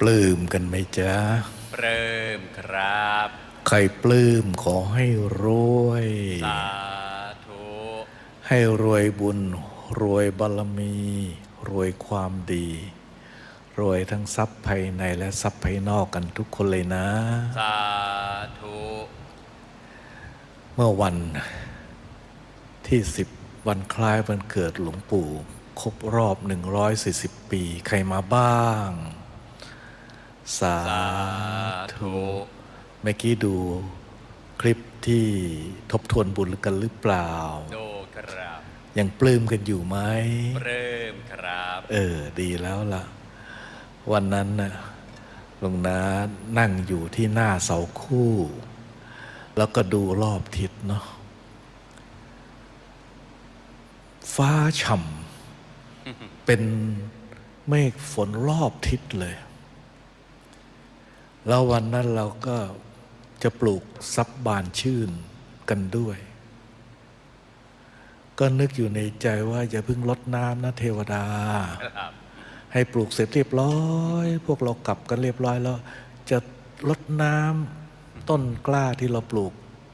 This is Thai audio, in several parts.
ปลื้มกันไหมจ๊ะเริ่มครับ ใครปลื้มขอให้รวย สาธุ ให้รวยบุญ รวยบารมี รวยความดี รวยทั้งทรัพย์ภายในและทรัพย์ภายนอกกันทุกคนเลยนะ สาธุ เมื่อวันที่สิบวันคล้ายวันเกิดหลวงปู่ ครบรอบ 140 ปี ใครมาบ้าง สาสาธุธุเมื่อกี้ดูคลิปที่ทบทวนบุญกันหรือเปล่าโดครับยังปลื้มกันอยู่ไหมเริ่มครับ เออ ดีแล้วล่ะ วันนั้นน่ะหลวงนานั่งอยู่ที่หน้าเสาคู่ แล้วก็ดูรอบทิศเนาะฟ้าฉ่ำเป็นเมฆฝนรอบทิศเลย แล้ววันนั้นเราก็จะปลูกซับบานชื่นกันด้วย ก็นึกอยู่ในใจว่าอย่าเพิ่งลดน้ำนะเทวดาครับให้ปลูกเสร็จเรียบร้อย พวกเรากลับกันเรียบร้อยแล้ว จะลดน้ำต้นกล้าที่เราปลูก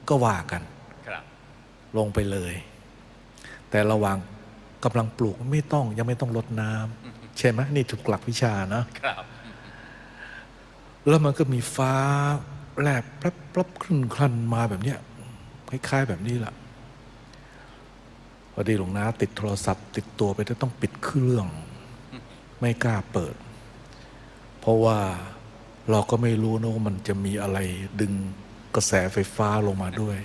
ก็ว่ากันครับลงไปเลย แต่ระหว่างกำลังปลูกไม่ต้องยังไม่ต้องลดน้ำใช่ไหมนี่ถูกหลักวิชานะครับ แล้วมันก็มีฟ้าแลบปรับปรับคลื่นคลันมาแบบเนี้ยคล้ายๆแบบนี้แหละพอดีหลวงนาติดโทรศัพท์ ติดตัวไปแล้วต้องปิดเครื่อง ไม่กล้าเปิด เพราะว่าเราก็ไม่รู้นะว่ามันจะมีอะไรดึงกระแสไฟฟ้าลงมาด้วย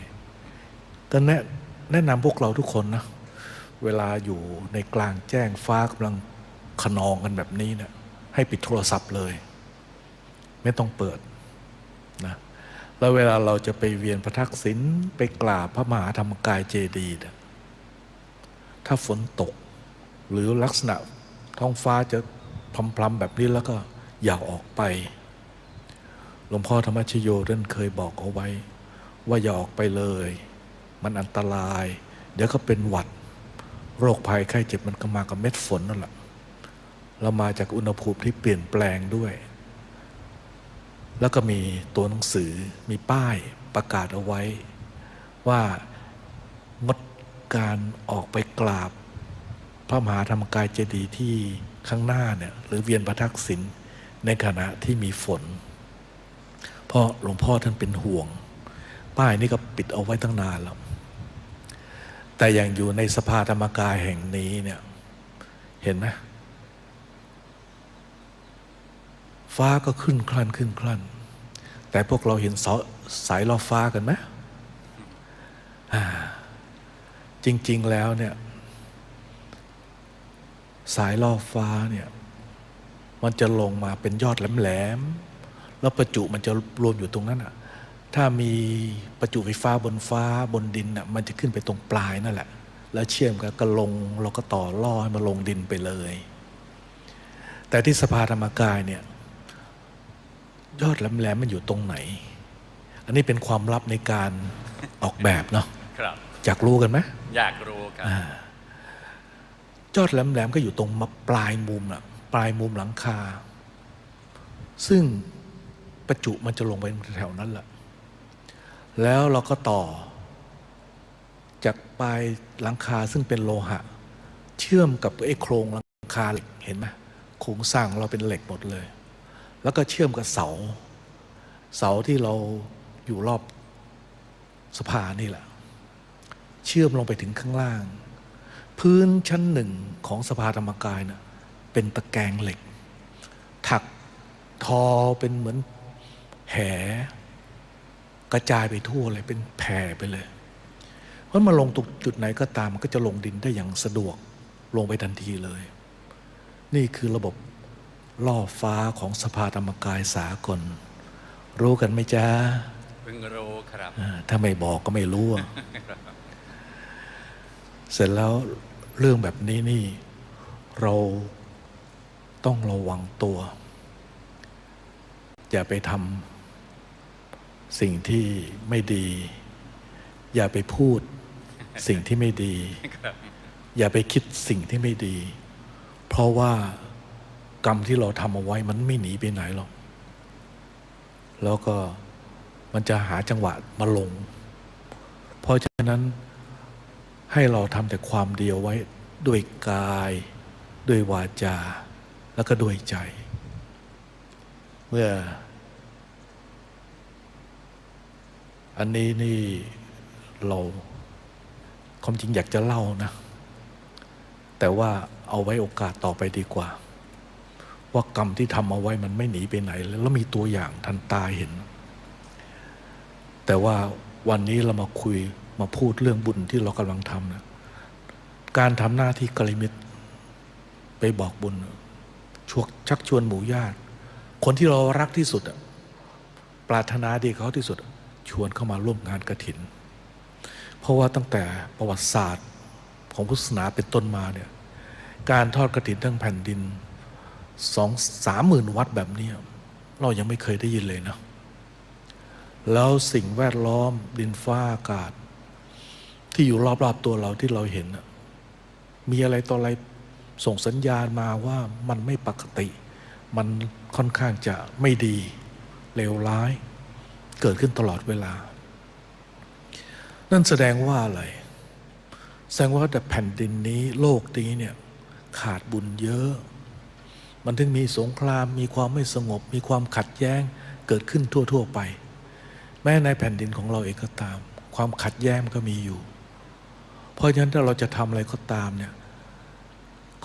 ก็แนะแนะนำพวกเราทุกคนนะ เวลาอยู่ในกลางแจ้งฟ้ากำลังขนองกันแบบนี้เนะี่ยให้ปิดโทรศัพท์เลย ไม่ต้องเปิดนะแล้วเวลาเราจะไปเวียนพระทักษิณไปกราบพระมหาธรรมกายเจดีย์ถ้าฝนตก หรือลักษณะท้องฟ้าจะพรำๆแบบนี้แล้วก็อย่าออกไป หลวงพ่อธรรมชโยท่านเคยบอกเอาไว้ ว่าอย่าออกไปเลย มันอันตราย เดี๋ยวก็เป็นหวัด โรคภัยไข้เจ็บมันก็มากับเม็ดฝนนั่นแหละเรามาจากอุณหภูมิที่เปลี่ยนแปลงด้วย แล้วก็มีตัวหนังสือมีป้ายประกาศเอาไว้ ว่างดการออกไปกราบ พระมหาธรรมกายเจดีย์ที่ข้างหน้าเนี่ยหรือเวียนพระทักษิณในขณะที่มีฝน เพราะหลวงพ่อท่านเป็นห่วง ป้ายนี่ก็ปิดเอาไว้ตั้งนานแล้ว แต่อย่างอยู่ในสภาธรรมกายแห่งนี้เนี่ยเห็นไหม ฟ้าก็ขึ้นคลั่นขึ้นคลั่น แต่พวกเราเห็นเสาสายล่อฟ้ากันไหมจริง ๆ แล้วเนี่ย สายล่อฟ้าเนี่ย มันจะลงมาเป็นยอดแหลมๆแล้วประจุมันจะรวมอยู่ตรงนั้นอะ ถ้ามีประจุไฟฟ้าบนฟ้าบนดินอะ มันจะขึ้นไปตรงปลายนั่นแหละ แล้วเชื่อมกันก็ลงเราก็ต่อล่อให้มาลงดินไปเลย แต่ที่สภาธรรมกายเนี่ย ยอดแหลมๆมันอยู่ตรงไหน อันนี้เป็นความลับในการออกแบบเนาะครับอยากรู้กันไหมอยากรู้ครับยอดแหลมๆก็อยู่ตรงมาปลายมุมน่ะปลายมุมหลังคา ซึ่งประจุมันจะลงไปแถวนั้นแหละแล้วเราก็ต่อ จากปลายหลังคาซึ่งเป็นโลหะ เชื่อมกับไอ้โครงหลังคาเหล็กเห็นไหมโครงสร้างของเราเป็นเหล็กหมดเลย แล้วก็เชื่อมกับเสา เสาที่เราอยู่รอบสะพานี่แหละ เชื่อมลงไปถึงข้างล่าง พื้นชั้นหนึ่งของสภาธรรมกายนะ่ะเป็นตะแกรงเหล็ก ถักทอเป็นเหมือนแหกระจายไปทั่วเลยเป็นแผ่ไปเลยเพราะมาลงตรงจุดไหนก็ตามมันก็จะลงดินได้อย่างสะดวกลงไปทันทีเลย นี่คือระบบ ล่อฟ้าของสภาธรรมกายสากล รู้กันไหมจ๊ะเพิ่งรู้ครับอ่าถ้าไม่บอกก็ไม่รู้อะเสร็จแล้วเรื่องแบบนี้นี่ เราต้องระวังตัว อย่าไปทำสิ่งที่ไม่ดี อย่าไปพูดสิ่งที่ไม่ดีครับอย่าไปคิดสิ่งที่ไม่ดี เพราะว่า กรรมที่เราทำเอาไว้มันไม่หนีไปไหนหรอก แล้วก็มันจะหาจังหวะมาลง เพราะฉะนั้นให้เราทำแต่ความเดียวไว้ด้วยกาย ด้วยวาจา แล้วก็ด้วยใจ เมื่อ อันนี้นี่เราความจริงอยากจะเล่านะ แต่ว่าเอาไว้โอกาสต่อไปดีกว่า ว่ากรรมที่ทำเอาไว้มันไม่หนีไปไหน แล้วมีตัวอย่างทันตาเห็น แต่ว่าวันนี้เรามาคุยมาพูดเรื่องบุญที่เรากำลังทำนะการทำหน้าที่กลิมิตไปบอกบุญชวกชักชวนหมู่ญาติ คนที่เรารักที่สุดปรารถนาดีเขาที่สุด ชวนเข้ามาร่วมงานกระถิน เพราะว่าตั้งแต่ประวัติศาสตร์ของพุทธศาสนาเป็นต้นมาเนี่ยการทอดกระถินทั้งแผ่นดิน สองสามหมื่นวัดแบบนี้เรายังไม่เคยได้ยินเลยนะแล้วสิ่งแวดล้อมดินฟ้าอากาศ ที่อยู่รอบๆตัวเราที่เราเห็น มีอะไรต่ออะไรส่งสัญญาณมาว่ามันไม่ปกติ มันค่อนข้างจะไม่ดีเลวร้าย เกิดขึ้นตลอดเวลา นั่นแสดงว่าอะไร แสดงว่าแต่แผ่นดินนี้โลกนี้เนี่ยขาดบุญเยอะ มันถึงมีสงคราม มีความไม่สงบ มีความขัดแย้งเกิดขึ้นทั่ว ๆ ไป แม้ในแผ่นดินของเราเองก็ตาม ความขัดแย้งก็มีอยู่ เพราะฉะนั้นถ้าเราจะทำอะไรก็ตามเนี่ย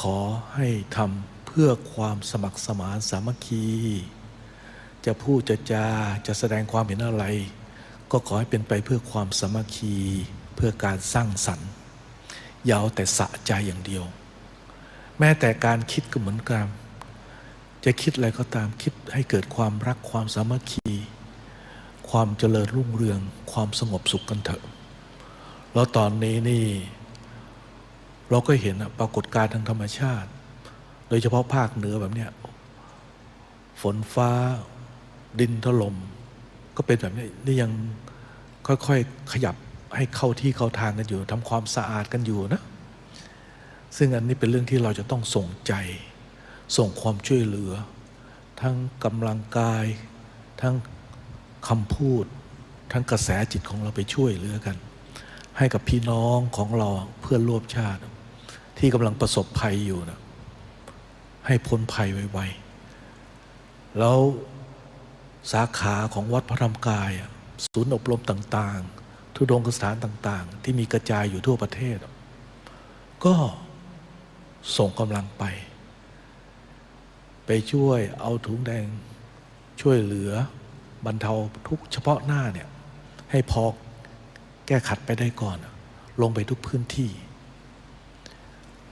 ขอให้ทำเพื่อความสมัครสมานสามัคคี จะพูดจะจาจะแสดงความเห็นอะไร ก็ขอให้เป็นไปเพื่อความสามัคคีเพื่อการสร้างสรรค์อย่าเอาแต่สะใจอย่างเดียว แม้แต่การคิดก็เหมือนกัน จะคิดอะไรก็ตามคิดให้เกิดความรักความสามัคคี ความเจริญรุ่งเรือง ความสงบสุขกันเถอะ แล้วตอนนี้นี่ เราก็เห็นปรากฏการณ์ทางธรรมชาติ โดยเฉพาะภาคเหนือแบบเนี้ยฝนฟ้า ดินถลม่มก็เป็นแบบนี้นี่ยังค่อยๆขยับให้เข้าที่เข้าทางกันอยู่ทำความสะอาดกันอยู่นะ ซึ่งอันนี้เป็นเรื่องที่เราจะต้องส่งใจ ส่งความช่วยเหลือ ทั้งกำลังกาย ทั้งคำพูด ทั้งกระแสจิตของเราไปช่วยเหลือกัน ให้กับพี่น้องของเราเพื่อนร่วมชาติ ที่กำลังประสบภัยอยู่นะให้พ้นภัยไวๆแล้วสาขาของวัดพระธรรมกาย ศูนย์อบรมต่าง ๆ ทุดงคสถานต่าง ๆ ที่มีกระจายอยู่ทั่วประเทศ ก็ส่งกำลังไป ไปช่วยเอาถุงแดงช่วยเหลือบรรเทาทุกเฉพาะหน้าเนี่ยให้พอแก้ขัดไปได้ก่อน ลงไปทุกพื้นที่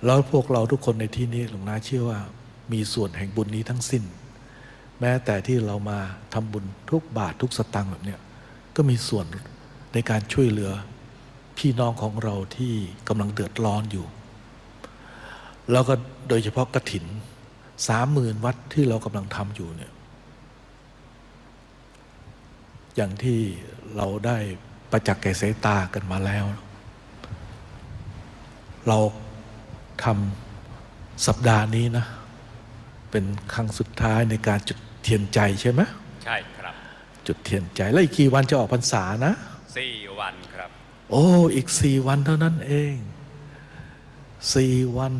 แล้วพวกเราทุกคนในที่นี้หลวงนาเชื่อว่า มีส่วนแห่งบุญนี้ทั้งสิ้น แม้แต่ที่เรามาทำบุญทุกบาททุกสตังค์แบบเนี้ยก็มีส่วนในการช่วยเหลือพี่น้องของเราที่กำลังเดือดร้อนอยู่ แล้วก็โดยเฉพาะกระถิน สามหมื่นวัดที่เรากำลังทำอยู่เนี่ยอย่างที่เราได้ประจักษ์แก่สายตากันมาแล้ว เราทำสัปดาห์นี้นะ เป็นครั้งสุดท้ายในการจุดเทียนใจใช่ไหมใช่ครับ จุดเทียนใจ แล้วอีกกี่วันจะออกพรรษานะสี่วันครับ โอ้ อีกสี่วันเท่านั้นเองสี่วัน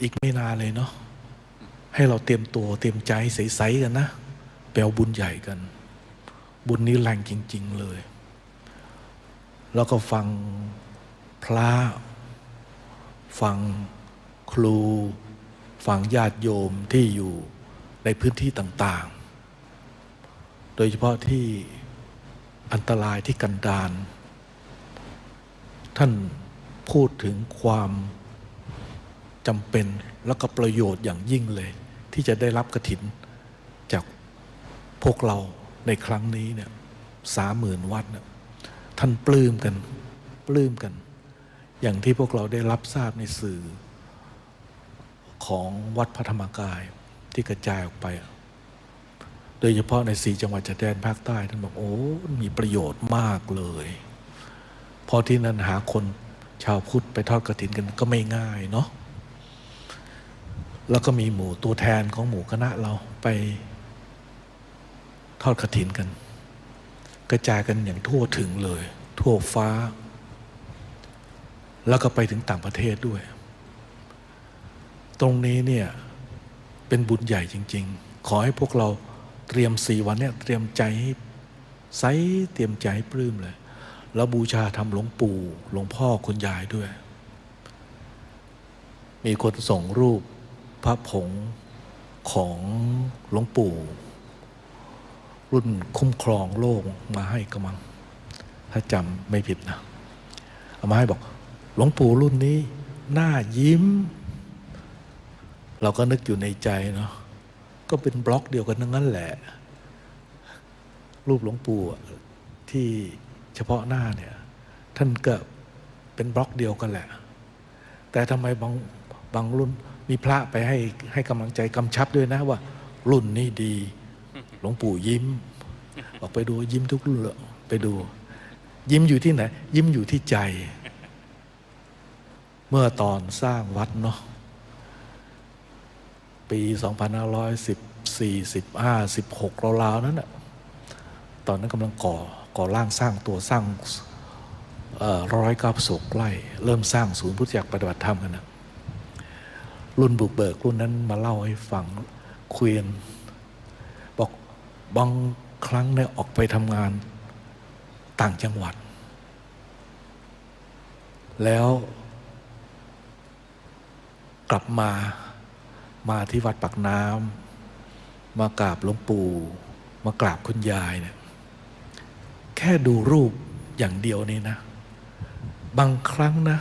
อีกไม่นานเลยเนาะให้เราเตรียมตัวเตรียมใจใสๆกันนะแปลบุญใหญ่กัน บุญนี้แรงจริง ๆเลย แล้วก็ฟังพระฟังครูฟังญาติโยมที่อยู่ในพื้นที่ต่าง ๆ โดยเฉพาะที่อันตรายที่กันดารท่านพูดถึงความ จำเป็นแล้วก็ประโยชน์อย่างยิ่งเลย ที่จะได้รับกระถิน จากพวกเราในครั้งนี้เนี่ยสามหมื่นวัดเนี่ยท่านปลื้มกันปลื้มกัน อย่างที่พวกเราได้รับทราบในสื่อ ของวัดพระธรรมกายที่กระจายออกไป โดยเฉพาะในสี่จังหวัดชายแดนภาคใต้ท่านบอกโอ้มีประโยชน์มากเลยพอที่นั่นหาคนชาวพุทธไปทอดกระถินกันก็ไม่ง่ายเนาะ แล้วก็มีหมู่ตัวแทนของหมู่คณะเราไปทอดกระถินกัน กระจายกันอย่างทั่วถึงเลย ทั่วฟ้า แล้วก็ไปถึงต่างประเทศด้วย ตรงนี้เนี่ย เป็นบุญใหญ่จริง ๆ ขอให้พวกเราเตรียมสี่วันเนี่ยเตรียมใจให้ใสเตรียมใจให้ปลื้มเลย แล้วบูชาทำหลวงปู่หลวงพ่อคุณยายด้วย มีคนส่งรูป พระผงของหลวงปู่ รุ่นคุ้มครองโลกมาให้กำมัง ถ้าจำไม่ผิดนะ เอามาให้บอก หลวงปู่รุ่นนี้ หน้ายิ้ม เราก็นึกอยู่ในใจเนาะก็เป็นบล็อกเดียวกันทั้งนั้นแหละ รูปหลวงปู่ที่เฉพาะหน้าเนี่ย ท่านก็เป็นบล็อกเดียวกันแหละ แต่ทำไมบางบางรุ่น มีพระไปให้ให้กำลังใจกำชับด้วยนะว่า รุ่นนี้ดี หลวงปู่ยิ้ม ออกไปดูยิ้มทุกรุ่นเลยไปดู ยิ้มอยู่ที่ไหน ยิ้มอยู่ที่ใจ เมื่อตอนสร้างวัดเนาะปี 2514 15 16ราวๆนั้นน่ะตอนนั้นกำลังก่อก่อร่างสร้างตัวสร้างร้อยเก้าศกไร่เริ่มสร้างศูนย์พุทธจักรปฏิบัติธรรมกันนะ รุ่นบุกเบิกรุ่นนั้นมาเล่าให้ฟังคุยกันบอกบางครั้งเนี่ยออกไปทำงานต่างจังหวัด แล้วกลับมามาที่วัดปักน้ำมากราบหลวงปู่ มากราบคุณยายเนี่ยแค่ดูรูปอย่างเดียวนี่นะ บางครั้งนะ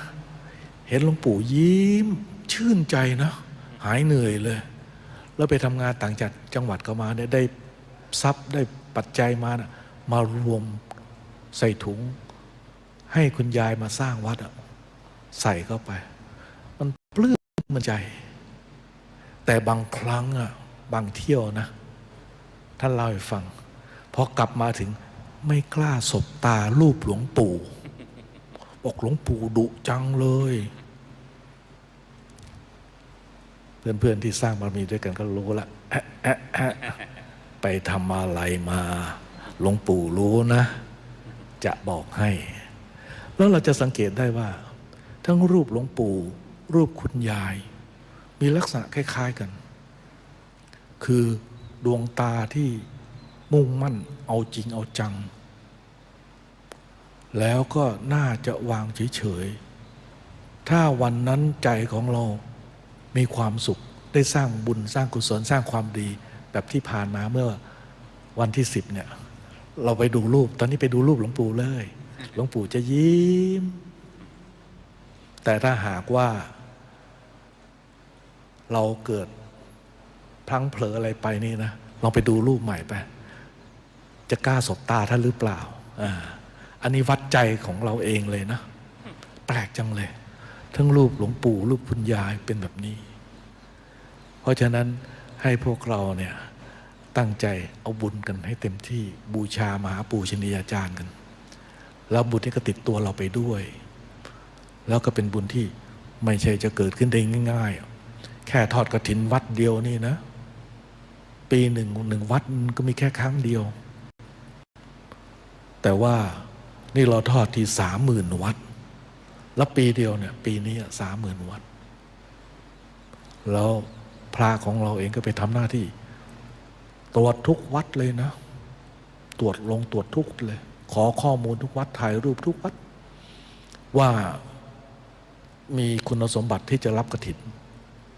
เห็นหลวงปู่ยิ้มชื่นใจนะ หายเหนื่อยเลย แล้วไปทำงานต่างจังจังหวัดก็มาเนี่ยได้ทรัพย์ได้ปัจจัยมานะมารวมใส่ถุง ให้คุณยายมาสร้างวัดอะใส่เข้าไป มันปลื้มมันใจ แต่บางครั้งอะบางเที่ยวนะ ท่านเล่าให้ฟังพอกลับมาถึงไม่กล้าสบตารูปหลวงปู่บอกหลวงปู่ดุจังเลย เพื่อนๆที่สร้างบารมีด้วยกันก็รู้ละแอะแอะแอะไปทำอะไรมาหลวงปู่รู้นะ จะบอกให้ แล้วเราจะสังเกตได้ว่า ทั้งรูปหลวงปู่ รูปคุณยาย มีลักษณะคล้าย ๆกัน คือดวงตาที่มุ่งมั่นเอาจริงเอาจัง แล้วก็น่าจะวางเฉยๆถ้าวันนั้นใจของเรา มีความสุขได้สร้างบุญสร้างกุศลสร้างความดี แบบที่ผ่านมาเมื่อวันที่สิบเนี่ย เราไปดูรูป ตอนนี้ไปดูรูปหลวงปู่เลย หลวงปู่จะยิ้ม แต่ถ้าหากว่า เราเกิดพลังเผลออะไรไปนี่นะลองไปดูรูปใหม่ไป จะกล้าสบตาท่านหรือเปล่าอ่าอันนี้วัดใจของเราเองเลยนะ แปลกจังเลย ทั้งรูปหลวงปู่รูปคุณยายเป็นแบบนี้ ราะฉะนั้นให้พวกเราเนี่ยตั้งใจเอาบุญกันให้เต็มที่บูชามหาปู่ชนียาจารย์กัน แล้วบุญนี้ก็ติดตัวเราไปด้วย แล้วก็เป็นบุญที่ไม่ใช่จะเกิดขึ้นได้ง่าย ๆ แค่ทอดกระถินวัดเดียวนี่นะ ปีหนึ่งหนึ่งวัดก็มีแค่ครั้งเดียว แต่ว่านี่เราทอดที่สามหมื่นวัด แล้วปีเดียวเนี่ยปีนี้สามหมื่นวัด แล้ว พระของเราเองก็ไปทำหน้าที่ ตรวจทุกวัดเลยนะ ตรวจลงตรวจทุกเลย ขอข้อมูลทุกวัดถ่ายรูปทุกวัด ว่ามีคุณสมบัติที่จะรับกระถิน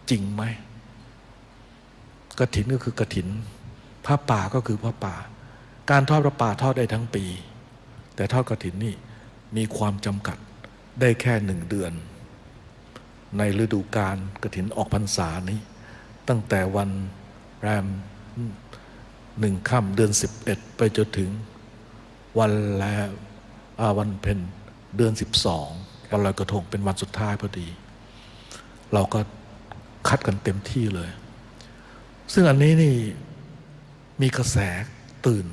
จริงไหมกระถินก็คือกระถินผ้าป่าก็คือผ้าป่า การทอดพระป่าทอดได้ทั้งปี แต่ทอดกระถินนี่มีความจำกัดได้แค่หนึ่งเดือน ในฤดูกาลกระถินออกพรรษานี้ ตั้งแต่วันแรมหนึ่งค่ำเดือนสิบเอ็ดไปจนถึงวันแลอ่าวันเพ็ญเดือนสิบสองวันลอยกระทงเป็นวันสุดท้ายพอดี เราก็คัดกันเต็มที่เลย ซึ่งอันนี้นี่มีกระแสตื่น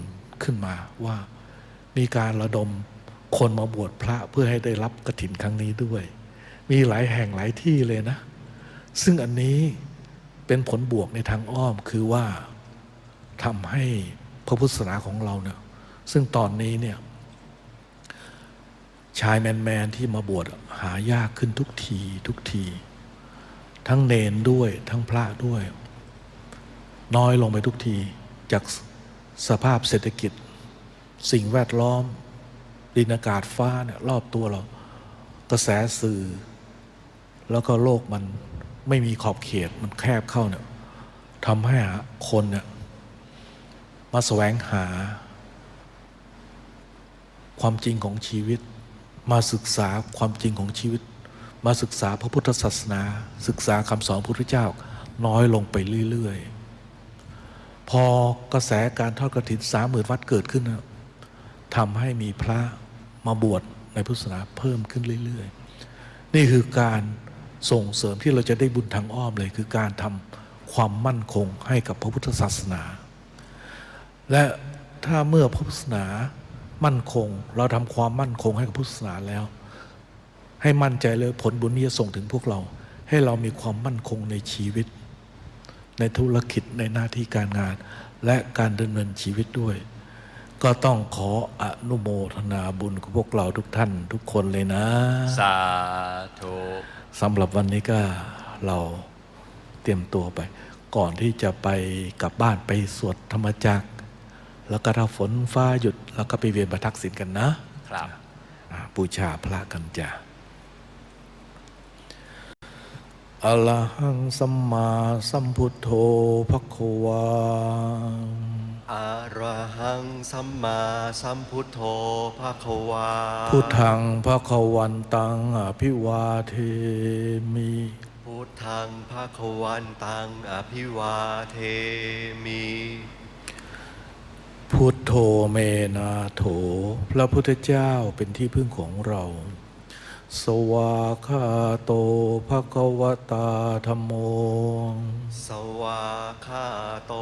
ขึ้นมาว่ามีการระดมคนมาบวชพระเพื่อให้ได้รับกระถินครั้งนี้ด้วย มีหลายแห่งหลายที่เลยนะ ซึ่งอันนี้ เป็นผลบวกในทางอ้อมคือว่าทำให้พระพุทธศาสนาของเราเนี่ยซึ่งตอนนี้เนี่ยชายแมนๆที่มาบวชหายากขึ้นทุกทีทุกที ทั้งเนนด้วยทั้งพระด้วย น้อยลงไปทุกทีจากสภาพเศรษฐกิจ สิ่งแวดล้อมดินอากาศฟ้าเนี่ยรอบตัวเรา กระแสสื่อ แล้วก็โลกมัน ไม่มีขอบเขตมันแคบเข้าเนี่ยทำให้คนเนี่ยมาแสวงหา ความจริงของชีวิต มาศึกษาความจริงของชีวิต มาศึกษาพระพุทธศาสนา ศึกษาคำสอนพระพุทธเจ้า น้อยลงไปเรื่อยๆ พอกระแสการทอดกระถินสามหมื่นวัดเกิดขึ้นทำให้มีพระมาบวชในพุทธศาสนาเพิ่มขึ้นเรื่อย ๆ นี่คือการ ส่งเสริมที่เราจะได้บุญทางอ้อมเลยคือการทำความมั่นคงให้กับพระพุทธศาสนา และถ้าเมื่อพระพุทธศาสนามั่นคง เราทำความมั่นคงให้กับพุทธศาสนาแล้ว ให้มั่นใจเลยผลบุญนี้จะส่งถึงพวกเรา ให้เรามีความมั่นคงในชีวิต ในธุรกิจในหน้าที่การงาน และการดำเนินชีวิตด้วย ก็ต้องขออนุโมทนาบุญกับพวกเราทุกท่านทุกคนเลยนะ สาธุ สำหรับวันนี้ก็เราเตรียมตัวไป ก่อนที่จะไปกลับบ้านไปสวดธรรมจักร แล้วก็ถ้าฝนฟ้าหยุด แล้วก็ไปเวียนประทักษิณกันนะครับอ่าบูชาพระกันจ้ะอะระหังสัมมาสัมพุทโธภควา อะระหังสัมมาสัมพุทโธภะคะวา พุทธังภควันตังอภิวาเทมิ พุทธังภะคะวันตังอภิวาเทมิ พุทโธเมนาโถ พระพุทธเจ้าเป็นที่พึ่งของเรา สวาคาโตภควตาธรรมโม สวาคาโต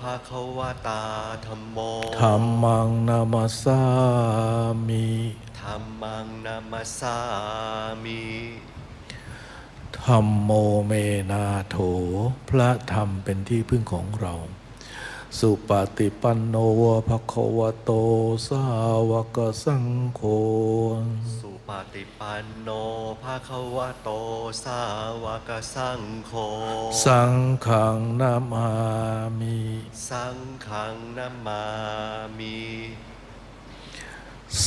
ภะคะวตาธัมโมธรรมังนามาสามิธัมมังนามัสสามิธรรมโมเมนาโถ พระธรรมเป็นที่พึ่งของเรา สุปฏิปันโนภควโต สาวกสังโฆสุ ปฏิปันโนภะคะวะโตสาวกสังโฆสังฆังนามามิสังฆังนามามิ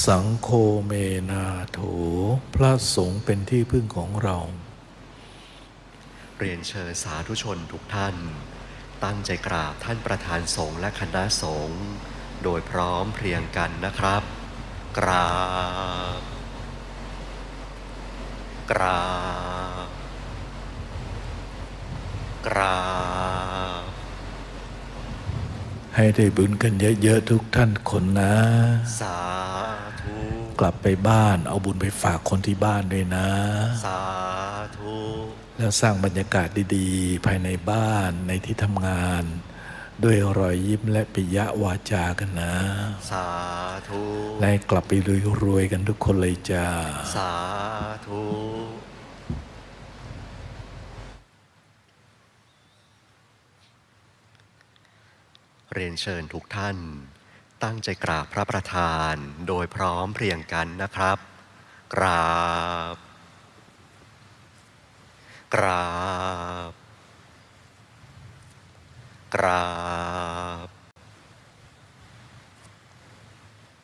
สังโฆเมนาโถพระสงฆ์เป็นที่พึ่งของเรา เรียนเชิญสาธุชนทุกท่าน ตั้งใจกราบท่านประธานสงฆ์และคณะสงฆ์โดยพร้อมเพรียงกันนะครับ กราบ กราบกราบให้ได้บุญกันเยอะๆทุกท่านคนนะ สาธุ กลับไปบ้านเอาบุญไปฝากคนที่บ้านด้วยนะ สาธุ แล้วสร้างบรรยากาศดีๆ ภายในบ้านในที่ทำงาน ด้วยรอยยิ้มและปิยวาจากันนะ สาธุและให้กลับไปรวยๆกันทุกคนเลยจ้า สาธุเรียนเชิญทุกท่าน ตั้งใจกราบพระประธานโดยพร้อมเพรียงกันนะครับ กราบ กราบ กราบ